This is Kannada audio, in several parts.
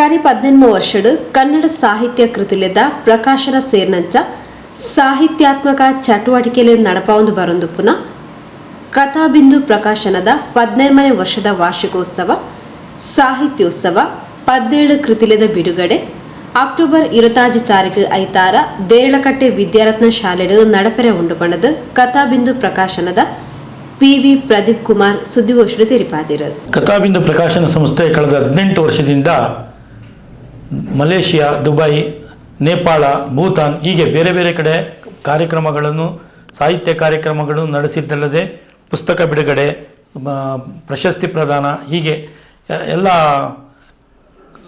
ಕರಿ ಪದ್ನೆನ್ಮ ವರ್ಷದ ಕನ್ನಡ ಸಾಹಿತ್ಯ ಕೃತಿಲೆದ ಪ್ರಕಾಶನ ಸೇರ್ನಂಚ ಸಾಹಿತ್ಯಾತ್ಮಕ ಚಟುವಟಿಕೆಯಲ್ಲಿ ನಡಪಾವೊಂದು ಬರೊಂದುಪ್ಪುನ ಕಥಾಬಿಂದು ಪ್ರಕಾಶನದ ಪದ್ನೆರ್ಮನೆ ವರ್ಷದ ವಾರ್ಷಿಕೋತ್ಸವ, ಸಾಹಿತ್ಯೋತ್ಸವ, ಪದ್ದೇಳು ಕೃತಿಲೆದ ಬಿಡುಗಡೆ ಅಕ್ಟೋಬರ್ ಇರುತ್ತಾಜಿ ತಾರೀಕು ಐತಾರ ದೇರಳಕಟ್ಟೆ ವಿದ್ಯಾರತ್ನ ಶಾಲೆಡು ನಡಪೆರೆ ಉಂಡು ಬಣ್ಣದ ಕಥಾಬಿಂದು ಪ್ರಕಾಶನದ ಪಿವಿ ಪ್ರದೀಪ್ ಕುಮಾರ್ ಸುದ್ದಿಗೋಷ್ಠಿ ತೆರಿಪಾದಿರು ಕಥಾಬಿಂದು ಪ್ರಕಾಶನ ಸಂಸ್ಥೆ ಕಳೆದ ಹದಿನೆಂಟು ವರ್ಷದಿಂದ ಮಲೇಷಿಯಾ, ದುಬೈ, ನೇಪಾಳ, ಭೂತಾನ್ ಹೀಗೆ ಬೇರೆ ಬೇರೆ ಕಡೆ ಕಾರ್ಯಕ್ರಮಗಳನ್ನು, ಸಾಹಿತ್ಯ ಕಾರ್ಯಕ್ರಮಗಳನ್ನು ನಡೆಸಿದ್ದಲ್ಲದೆ ಪುಸ್ತಕ ಬಿಡುಗಡೆ ಪ್ರಶಸ್ತಿ ಪ್ರದಾನ ಹೀಗೆ ಎಲ್ಲ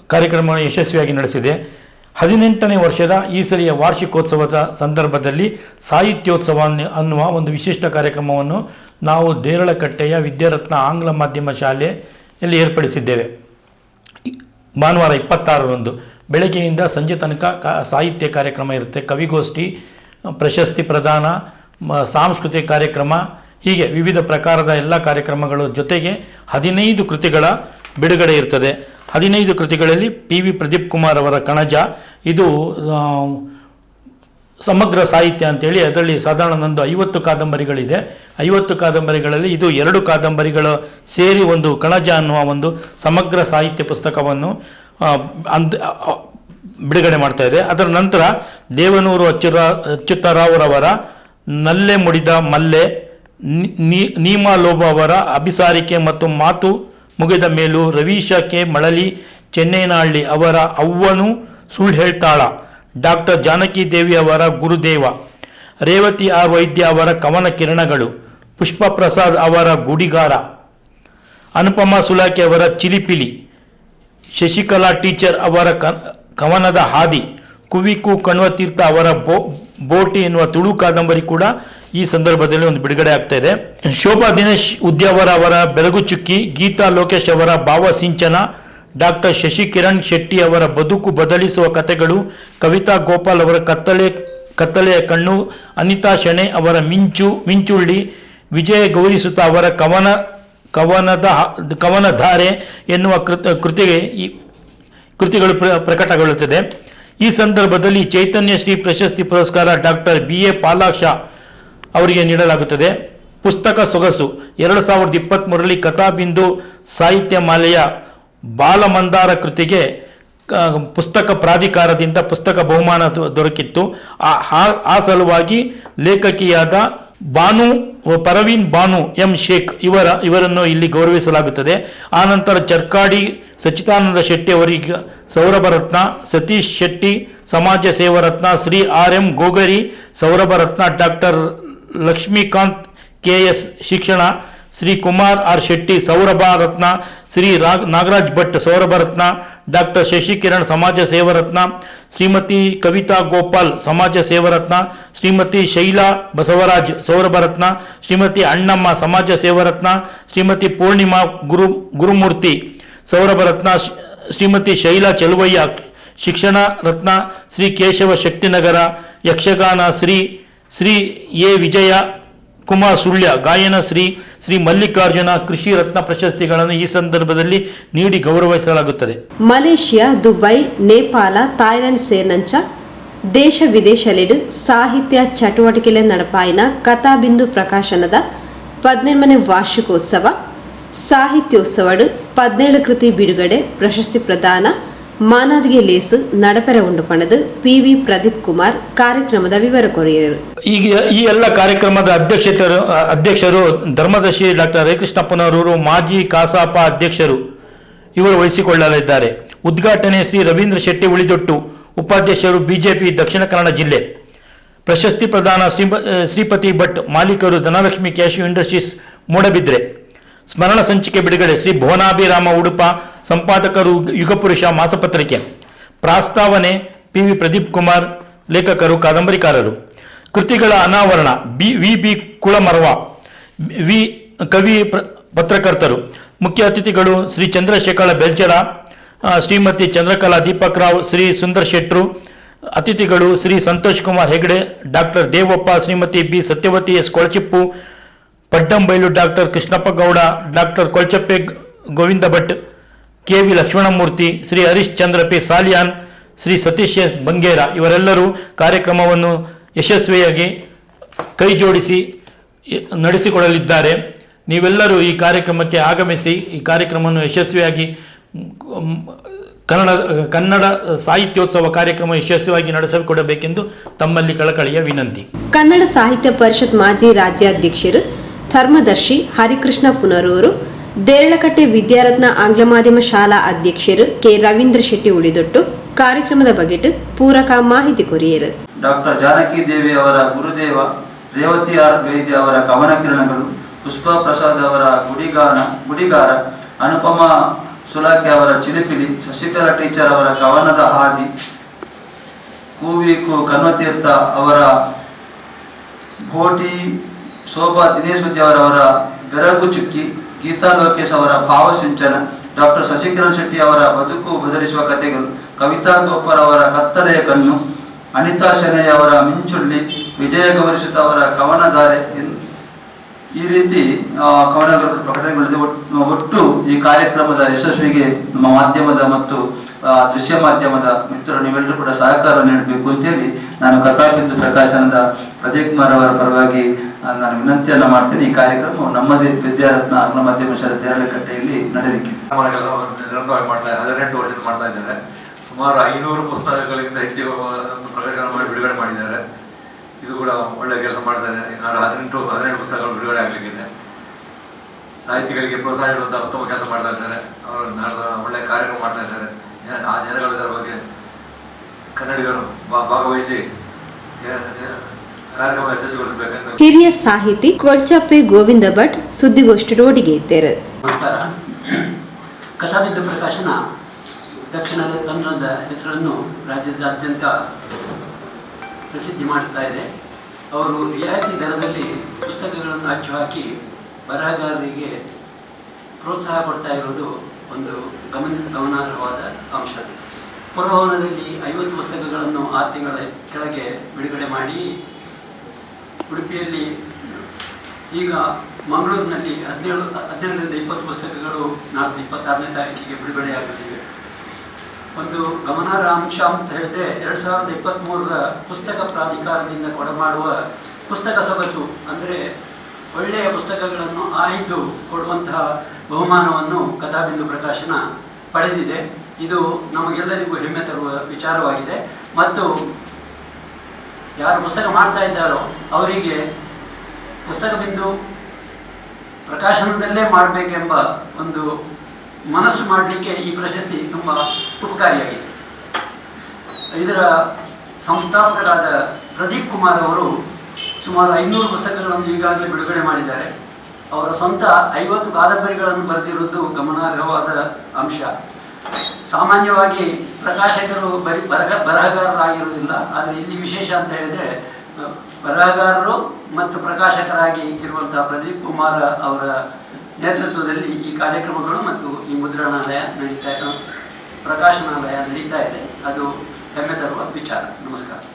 ಕಾರ್ಯಕ್ರಮ ಯಶಸ್ವಿಯಾಗಿ ನಡೆಸಿದೆ. ಹದಿನೆಂಟನೇ ವರ್ಷದ ಈ ಸರಿಯ ವಾರ್ಷಿಕೋತ್ಸವದ ಸಂದರ್ಭದಲ್ಲಿ ಸಾಹಿತ್ಯೋತ್ಸವ ಅನ್ನು- ಅನ್ನುವ ಒಂದು ವಿಶಿಷ್ಟ ಕಾರ್ಯಕ್ರಮವನ್ನು ನಾವು ದೇರಳಕಟ್ಟೆಯ ವಿದ್ಯಾರತ್ನ ಆಂಗ್ಲ ಮಾಧ್ಯಮ ಶಾಲೆಯಲ್ಲಿ ಏರ್ಪಡಿಸಿದ್ದೇವೆ. ಭಾನುವಾರ ಇಪ್ಪತ್ತಾರರಂದು ಬೆಳಗ್ಗೆಯಿಂದ ಸಂಜೆ ತನಕ ಕ ಸಾಹಿತ್ಯ ಕಾರ್ಯಕ್ರಮ ಇರುತ್ತೆ. ಕವಿಗೋಷ್ಠಿ, ಪ್ರಶಸ್ತಿ ಪ್ರದಾನ ಸಾಂಸ್ಕೃತಿಕ ಕಾರ್ಯಕ್ರಮ, ಹೀಗೆ ವಿವಿಧ ಪ್ರಕಾರದ ಎಲ್ಲ ಕಾರ್ಯಕ್ರಮಗಳ ಜೊತೆಗೆ ಹದಿನೈದು ಕೃತಿಗಳ ಬಿಡುಗಡೆ ಇರ್ತದೆ. ಹದಿನೈದು ಕೃತಿಗಳಲ್ಲಿ ಪಿ ವಿ ಪ್ರದೀಪ್ ಕುಮಾರ್ ಅವರ ಕಣಜ. ಇದು ಸಮಗ್ರ ಸಾಹಿತ್ಯ ಅಂತೇಳಿ ಅದರಲ್ಲಿ ಸಾಧಾರಣ ನಂದು ಐವತ್ತು ಕಾದಂಬರಿಗಳಿದೆ. ಐವತ್ತು ಕಾದಂಬರಿಗಳಲ್ಲಿ ಇದು ಎರಡು ಕಾದಂಬರಿಗಳು ಸೇರಿ ಒಂದು ಕಣಜ ಅನ್ನುವ ಒಂದು ಸಮಗ್ರ ಸಾಹಿತ್ಯ ಪುಸ್ತಕವನ್ನು ಅಂದ ಬಿಡುಗಡೆ ಮಾಡ್ತಾ ಇದೆ. ಅದರ ನಂತರ ದೇವನೂರು ಅಚ್ಯುರ ಅಚ್ಯುತರಾವ್ರವರ ನಲ್ಲೆ ಮುಡಿದ ಮಲ್ಲೆ, ನಿ- ನೀ- ನೀಮಾಲೋಬ ಅವರ ಅಭಿಸಾರಿಕೆ ಮತ್ತು ಮಾತು ಮುಗಿದ ಮೇಲೂ ರವೀಶ ಕೆ. ಮಳಲಿ, ಚೆನ್ನೈನಹಳ್ಳಿ ಅವರ ಅವ್ವನು ಸುಳ್ಳು ಹೇಳ್ತಾಳ. ಡಾಕ್ಟರ್ ಜಾನಕಿ ದೇವಿ ಅವರ ಗುರುದೇವ, ರೇವತಿ ಆರ್ ವೈದ್ಯ ಅವರ ಕವನ ಕಿರಣಗಳು ಪುಷ್ಪ ಪ್ರಸಾದ್ ಅವರ ಗುಡಿಗಾರ, ಅನುಪಮ ಸುಲಾಕೆ ಅವರ ಚಿಲಿಪಿಲಿ, ಶಶಿಕಲಾ ಟೀಚರ್ ಅವರ ಕವನದ ಹಾದಿ, ಕುವಿಕು ಕಣ್ವತೀರ್ಥ ಅವರ ಬೋ, ಬೋಟಿ ಎನ್ನುವ ತುಳು ಕಾದಂಬರಿ ಕೂಡ ಈ ಸಂದರ್ಭದಲ್ಲಿ ಒಂದು ಬಿಡುಗಡೆ ಆಗ್ತಾ ಇದೆ. ಶೋಭಾ ದಿನೇಶ್ ಉದ್ಯಾವರ ಅವರ ಬೆಳಗು ಚುಕ್ಕಿ, ಗೀತಾ ಲೋಕೇಶ್ ಅವರ ಭಾವಸಿಂಚನ ಡಾಕ್ಟರ್ ಶಶಿಕಿರಣ್ ಶೆಟ್ಟಿ ಅವರ ಬದುಕು ಬದಲಿಸುವ ಕಥೆಗಳು, ಕವಿತಾ ಗೋಪಾಲ್ ಅವರ ಕತ್ತಲೆ, ಕತ್ತಲೆಯ ಕಣ್ಣು, ಅನಿತಾ ಶೆಣೆ ಅವರ ಮಿಂಚು, ಮಿಂಚುಳ್ಳಿ, ವಿಜಯ ಗೌರಿಸುತ್ತ ಅವರ ಕವನ, ಕವನದ ಕವನಧಾರೆ ಎನ್ನುವ ಕೃತ, ಕೃತಿಗೆ ಈ, ಕೃತಿಗಳು ಪ್ರ, ಪ್ರಕಟಗೊಳ್ಳುತ್ತದೆ. ಈ ಸಂದರ್ಭದಲ್ಲಿ ಚೈತನ್ಯ ಶ್ರೀ ಪ್ರಶಸ್ತಿ ಪುರಸ್ಕಾರ ಡಾಕ್ಟರ್ ಬಿ ಎ ಪಾಲಾಕ್ಷ ಅವರಿಗೆ ನೀಡಲಾಗುತ್ತದೆ. ಪುಸ್ತಕ ಸೊಗಸು, ಎರಡು ಸಾವಿರದ ಇಪ್ಪತ್ತ್ಮೂರರಲ್ಲಿ ಕಥಾಬಿಂದು ಸಾಹಿತ್ಯ ಮಾಲೆಯ ಬಾಲಮಂದಾರ ಕೃತಿಗೆ ಪುಸ್ತಕ ಪ್ರಾಧಿಕಾರದಿಂದ ಪುಸ್ತಕ ಬಹುಮಾನ ದೊರಕಿತ್ತು. ಆ- ಸಲುವಾಗಿ ಲೇಖಕಿಯಾದ ಬಾನು ಪರವೀನ್ ಬಾನು ಎಂ. ಶೇಖ್ ಇವರ, ಇವರನ್ನು ಇಲ್ಲಿ ಗೌರವಿಸಲಾಗುತ್ತದೆ. ಆನಂತರ ಚರ್ಕಾಡಿ ಸಚಿತಾನಂದ ಶೆಟ್ಟಿ ಅವರಿಗೆ ಸೌರಭ ರತ್ನ Satish Shetty, Samaja Seva Ratna Shri R M Gogari Saurabha Ratna doctor Lakshmikanth K S Shikshana Shri Kumar R Shetty Saurabha Ratna Shri Raag, Nagaraj Bhat Saurabha Ratna doctor Shashikiran Samaja Sevaratna, Shrimati Kavita Gopal ಸಮಾಜ ಸೇವರತ್ನ, ಶ್ರೀಮತಿ ಶೈಲಾ ಬಸವರಾಜ್ ಸೌರಭ ರತ್ನ ಶ್ರೀಮತಿ ಅಣ್ಣಮ್ಮ ಸಮಾಜ ಸೇವರತ್ನ, ಶ್ರೀಮತಿ ಪೂರ್ಣಿಮಾ ಗುರು, ಗುರುಮೂರ್ತಿ ಸೌರಭ ರತ್ನ ಶ್ರೀಮತಿ ಶೈಲಾ ಚಲುವಯ್ಯ ಶಿಕ್ಷಣ ರತ್ನ, ಶ್ರೀ ಕೇಶವ ಶಕ್ತಿನಗರ, ಯಕ್ಷಗಾನ ಶ್ರೀ ಶ್ರೀ ಎ ವಿಜಯ ಕುಮಾರ್ ಸುಳ್ಯ, ಗಾಯನ ಶ್ರೀ ಶ್ರೀ ಮಲ್ಲಿಕಾರ್ಜುನ ಕೃಷಿ ರತ್ನ ಪ್ರಶಸ್ತಿಗಳನ್ನು ಈ ಸಂದರ್ಭದಲ್ಲಿ ನೀಡಿ ಗೌರವಿಸಲಾಗುತ್ತದೆ. ಮಲೇಷಿಯಾ, ದುಬೈ, ನೇಪಾಳ, ಥಾಯ್ಲೆಂಡ್ ಸೇರ್ನಂಚ ದೇಶ ವಿದೇಶಲೆಡು ಸಾಹಿತ್ಯ ಚಟುವಟಿಕೆಲೆ ನಡಪಾಯಿನ ಕಥಾಬಿಂದು ಪ್ರಕಾಶನದ ಪದ್ನೆರ್ಮನೆ ವಾರ್ಷಿಕೋತ್ಸವ, ಸಾಹಿತ್ಯೋತ್ಸವಡು ಪದ್ನೇಳು ಕೃತಿ ಬಿಡುಗಡೆ ಪ್ರಶಸ್ತಿ ಪ್ರದಾನ ಮಾನಾದಿಗೆ ಲೇಸು ನಡಪೆರ ಉಂಡು ಪಣದು ಪಿ ವಿ ಪ್ರದೀಪ್ ಕುಮಾರ್ ಕಾರ್ಯಕ್ರಮದ ವಿವರ ಕೊರೆಯರು. ಈಗ ಈ ಎಲ್ಲ ಕಾರ್ಯಕ್ರಮದ ಅಧ್ಯಕ್ಷತರು ಅಧ್ಯಕ್ಷರು ಧರ್ಮದರ್ಶಿ ಡಾಕ್ಟರ್ ಹರಿಕೃಷ್ಣಪ್ಪನವರು ಮಾಜಿ ಕಸಾಪ ಅಧ್ಯಕ್ಷರು ಇವರು ವಹಿಸಿಕೊಳ್ಳಲಿದ್ದಾರೆ. ಉದ್ಘಾಟನೆ ಶ್ರೀ ರವೀಂದ್ರ ಶೆಟ್ಟಿ ಉಳಿದೊಟ್ಟು, ಉಪಾಧ್ಯಕ್ಷರು ಬಿಜೆಪಿ ದಕ್ಷಿಣ ಕನ್ನಡ ಜಿಲ್ಲೆ. ಪ್ರಶಸ್ತಿ ಪ್ರದಾನ ಶ್ರೀ ಶ್ರೀಪತಿ ಭಟ್ ಮಾಲೀಕರು ಧನಲಕ್ಷ್ಮಿ ಕ್ಯಾಶು ಇಂಡಸ್ಟ್ರೀಸ್ ಮೂಡಬಿದ್ರೆ. ಸ್ಮರಣ ಸಂಚಿಕೆ ಬಿಡುಗಡೆ ಶ್ರೀ ಭುವನಾಭಿರಾಮ ಉಡುಪ ಸಂಪಾದಕರು ಯುಗಪುರುಷ ಮಾಸಪತ್ರಿಕೆ. ಪ್ರಾಸ್ತಾವನೆ ಪಿ ವಿ ಪ್ರದೀಪ್ ಕುಮಾರ್, ಲೇಖಕರು ಕಾದಂಬರಿಕಾರರು. ಕೃತಿಗಳ ಅನಾವರಣ B V B Kulamarva, V ಕವಿ ಪತ್ರಕರ್ತರು. ಮುಖ್ಯ ಅತಿಥಿಗಳು ಶ್ರೀ ಚಂದ್ರಶೇಖರ ಬೆಲ್ಚರ ಶ್ರೀಮತಿ ಚಂದ್ರಕಲಾ ದೀಪಕ್ ರಾವ್ ಶ್ರೀ ಸುಂದರ್ ಶೆಟ್ರು. ಅತಿಥಿಗಳು Shri Santosh Kumar Hegde, doctor Devappa, Shrimati B Satyavathi S Kolachippu Paddambailu doctor Krishnappa Gowda, doctor Kolchappe Govinda Bhat, K V Lakshmanamurthy, Shri Harish Chandra P Saliyan, Shri Satish S Bangera ಇವರೆಲ್ಲರೂ ಕಾರ್ಯಕ್ರಮವನ್ನು ಯಶಸ್ವಿಯಾಗಿ ಕೈಜೋಡಿಸಿ ನಡೆಸಿಕೊಡಲಿದ್ದಾರೆ. ನೀವೆಲ್ಲರೂ ಈ ಕಾರ್ಯಕ್ರಮಕ್ಕೆ ಆಗಮಿಸಿ, ಈ ಕಾರ್ಯಕ್ರಮವನ್ನು ಯಶಸ್ವಿಯಾಗಿ ಕನ್ನಡ ಕನ್ನಡ ಸಾಹಿತ್ಯೋತ್ಸವ ಕಾರ್ಯಕ್ರಮ ಯಶಸ್ವಿಯಾಗಿ ನಡೆಸಿಕೊಡಬೇಕೆಂದು ತಮ್ಮಲ್ಲಿ ಕಳಕಳಿಯ ವಿನಂತಿ. ಕನ್ನಡ ಸಾಹಿತ್ಯ ಪರಿಷತ್ ಮಾಜಿ ರಾಜ್ಯಾಧ್ಯಕ್ಷರು ಧರ್ಮದರ್ಶಿ ಹರಿಕೃಷ್ಣ ಪುನರೂರು, ದೇರಳಕಟ್ಟೆ ವಿದ್ಯಾರತ್ನ ಆಂಗ್ಲ ಮಾಧ್ಯಮ ಶಾಲಾ ಅಧ್ಯಕ್ಷರು ಕೆ. ರವೀಂದ್ರ ಶೆಟ್ಟಿ ಉಳಿದೊಟ್ಟು ಕಾರ್ಯಕ್ರಮದ ಬಗ್ಗೆ ಪೂರಕ ಮಾಹಿತಿ ಕೊರಿಯರು. ಡಾಕ್ಟರ್ ಜಾನಕಿ ದೇವಿ ಅವರ ಗುರುದೇವ, ರೇವತಿ ಆರ್. ಬೇದಿ ಅವರ ಕವನ ಕಿರಣಗಳು, ಪುಷ್ಪಾ ಪ್ರಸಾದ್ ಅವರ ಗುಡಿಗಾನ, ಗುಡಿಗಾರ, ಅನುಪಮ ಸುಲಾಕೆ ಅವರ ಚಿಲಿಪಿಲಿ, ಶಶಿಕಲಾ ಟೀಚರ್ ಅವರ ಕವನದ ಹಾದಿ ಕೂವಿಕು ಕನ್ವತೀರ್ಥ ಅವರ ಘೋಟಿ ಶೋಭಾ ದಿನೇಶ್ ಅವರವರ ಬೆರಗು ಚುಕ್ಕಿ, ಗೀತಾ ಲೋಕೇಶ್ ಅವರ ಭಾವಸಿಂಚನ ಡಾಕ್ಟರ್ ಶಶಿಕಿರಣ್ ಶೆಟ್ಟಿ ಅವರ ಬದುಕು ಬದಲಿಸುವ ಕಥೆಗಳು, ಕವಿತಾ ಗೋಪರ್ ಅವರ ಕತ್ತಲೆಯ ಕಣ್ಣು, ಅನಿತಾ ಶೆಣೈ ಅವರ ಮಿಂಚುಳ್ಳಿ ವಿಜಯ ಗೌರಿಸುತ್ತ ಅವರ ಕವನಧಾರೆ ಈ ರೀತಿ ಕವನಗಳು ಪ್ರಕಟಣೆಗಳಿದೆ ಒಟ್- ಒಟ್ಟು ಈ ಕಾರ್ಯಕ್ರಮದ ಯಶಸ್ವಿಗೆ ನಮ್ಮ ಮಾಧ್ಯಮದ ಮತ್ತು ದೃಶ್ಯ ಮಾಧ್ಯಮದ ಮಿತ್ರರು ನೀವೆಲ್ಲರೂ ಕೂಡ ಸಹಕಾರ ನೀಡಬೇಕು ಅಂತೇಳಿ ನಾನು ಕಥಾಬಿಂದು ಪ್ರಕಾಶನದ ಪ್ರದೀಪ್ ಕುಮಾರ್ ಅವರ ಪರವಾಗಿ ನಾನು ವಿನಂತಿಯನ್ನ ಮಾಡ್ತೇನೆ. ಈ ಕಾರ್ಯಕ್ರಮ ನಮ್ಮದೇ ವಿದ್ಯಾರತ್ನ ಆಂಗ್ಲ ಮಾಧ್ಯಮ ಶಾಲೆ ತೆರಳಕಟ್ಟೆಯಲ್ಲಿ ನಡೆದಿಕ್ಕೆ ಮಾಡ್ತಾ ಹದಿನೆಂಟು ವರ್ಷದಿಂದ ಮಾಡ್ತಾ ಇದ್ದಾರೆ. ಸುಮಾರು ಐನೂರು ಪುಸ್ತಕಗಳಿಂದ ಹೆಚ್ಚು ಪ್ರಕಟಣೆ ಮಾಡಿ ಬಿಡುಗಡೆ ಮಾಡಿದ್ದಾರೆ. ಇದು ಕೂಡ ಒಳ್ಳೆ ಕೆಲಸ ಮಾಡ್ತಾರೆ ಇನ್ನಾರು ನಾಳೆ ಹದಿನೆಂಟು ಹದಿನೆಂಟು ಪುಸ್ತಕಗಳು ಬಿಡುಗಡೆ ಆಗಲಿಕ್ಕಿದೆ. ಸಾಹಿತಿಗಳಿಗೆ ಪ್ರೋತ್ಸಾಹ ನೀಡುವಂಥ ಉತ್ತಮ ಕೆಲಸ ಮಾಡ್ತಾ ಇದ್ದಾರೆ. ಅವರು ನಾಳೆ ಒಳ್ಳೆ ಕಾರ್ಯಕ್ರಮ ಮಾಡ್ತಾ ಇದ್ದಾರೆ. ಆ ಜನಗಳು ಇದರ ಬಗ್ಗೆ ಕನ್ನಡಿಗರು ಭಾ- ಭಾಗವಹಿಸಿ ಹಿರಿಯ ಸಾಹಿತಿ ಕೊಲ್ಚಪ್ಪೆ ಗೋವಿಂದ ಭಟ್ ಸುದ್ದಿಗೋಷ್ಠಿ ರೋಡಿಗೆ ನಮಸ್ಕಾರ. ಕಥಾಬಿದ್ದ ಪ್ರಕಾಶನ ದಕ್ಷಿಣದ ಕನ್ನಡದ ಹೆಸರನ್ನು ರಾಜ್ಯದಾದ್ಯಂತ ಪ್ರಸಿದ್ಧಿ ಮಾಡ್ತಾ ಇದೆ. ಅವರು ರಿಯಾಯಿತಿ ದರದಲ್ಲಿ ಪುಸ್ತಕಗಳನ್ನು ಅಚ್ಚು ಹಾಕಿ ಬರಹಗಾರರಿಗೆ ಪ್ರೋತ್ಸಾಹ ಕೊಡ್ತಾ ಇರೋದು ಒಂದು ಗಮನ, ಗಮನಾರ್ಹವಾದ ಅಂಶ. ಪುರಭವನದಲ್ಲಿ ಐವತ್ತು ಪುಸ್ತಕಗಳನ್ನು ಆರು ತಿಂಗಳ ಕೆಳಗೆ ಬಿಡುಗಡೆ ಮಾಡಿ ಉಡುಪಿಯಲ್ಲಿ ಈಗ ಮಂಗಳೂರಿನಲ್ಲಿ ಹದಿನೇಳು ಹದಿನೇಳರಿಂದ ಇಪ್ಪತ್ತು ಪುಸ್ತಕಗಳು ನಾಲ್ಕು, ಇಪ್ಪತ್ತಾರನೇ ತಾರೀಕಿಗೆ ಬಿಡುಗಡೆಯಾಗಲಿವೆ. ಒಂದು ಗಮನಾರ್ಹ ಅಂಶ ಅಂತ ಹೇಳಿದ್ರೆ ಎರಡು ಸಾವಿರದ ಇಪ್ಪತ್ತ್ಮೂರರ ಪುಸ್ತಕ ಪ್ರಾಧಿಕಾರದಿಂದ ಕೊಡಮಾಡುವ ಪುಸ್ತಕ ಸೊಗಸು ಅಂದರೆ ಒಳ್ಳೆಯ ಪುಸ್ತಕಗಳನ್ನು ಆಯ್ದು ಕೊಡುವಂತಹ ಬಹುಮಾನವನ್ನು ಕಥಾಬಿಂದು ಪ್ರಕಾಶನ ಪಡೆದಿದೆ. ಇದು ನಮಗೆಲ್ಲರಿಗೂ ಹೆಮ್ಮೆ ತರುವ ವಿಚಾರವಾಗಿದೆ. ಮತ್ತು ಯಾರು ಪುಸ್ತಕ ಮಾಡ್ತಾ ಇದ್ದಾರೋ ಅವರಿಗೆ ಪುಸ್ತಕ ಬಿಂದು ಪ್ರಕಾಶನದಲ್ಲೇ ಮಾಡಬೇಕೆಂಬ ಒಂದು ಮನಸ್ಸು ಮಾಡಲಿಕ್ಕೆ ಈ ಪ್ರಶಸ್ತಿ ತುಂಬ ಉಪಕಾರಿಯಾಗಿದೆ. ಇದರ ಸಂಸ್ಥಾಪಕರಾದ ಪ್ರದೀಪ್ ಕುಮಾರ್ ಅವರು ಸುಮಾರು ಐನೂರು ಪುಸ್ತಕಗಳನ್ನು ಈಗಾಗಲೇ ಬಿಡುಗಡೆ ಮಾಡಿದ್ದಾರೆ. ಅವರ ಸ್ವಂತ ಐವತ್ತು ಕಾದಂಬರಿಗಳನ್ನು ಬರೆದಿರುವುದು ಗಮನಾರ್ಹವಾದ ಅಂಶ. ಸಾಮಾನ್ಯವಾಗಿ ಪ್ರಕಾಶಕರು ಬರಿ ಬರಗ ಬರಹಗಾರರಾಗಿರುವುದಿಲ್ಲ, ಆದರೆ ಇಲ್ಲಿ ವಿಶೇಷ ಅಂತ ಹೇಳಿದ್ರೆ, ಬರಹಗಾರರು ಮತ್ತು ಪ್ರಕಾಶಕರಾಗಿ ಇರುವಂತಹ ಪ್ರದೀಪ್ ಕುಮಾರ್ ಅವರ ನೇತೃತ್ವದಲ್ಲಿ ಈ ಕಾರ್ಯಕ್ರಮಗಳು ಮತ್ತು ಈ ಮುದ್ರಣಾಲಯ ನಡೀತಾ ಪ್ರಕಾಶನಾಲಯ ನಡೀತಾ ಇದೆ. ಅದು ಹೆಮ್ಮೆ ತರುವ ವಿಚಾರ. ನಮಸ್ಕಾರ.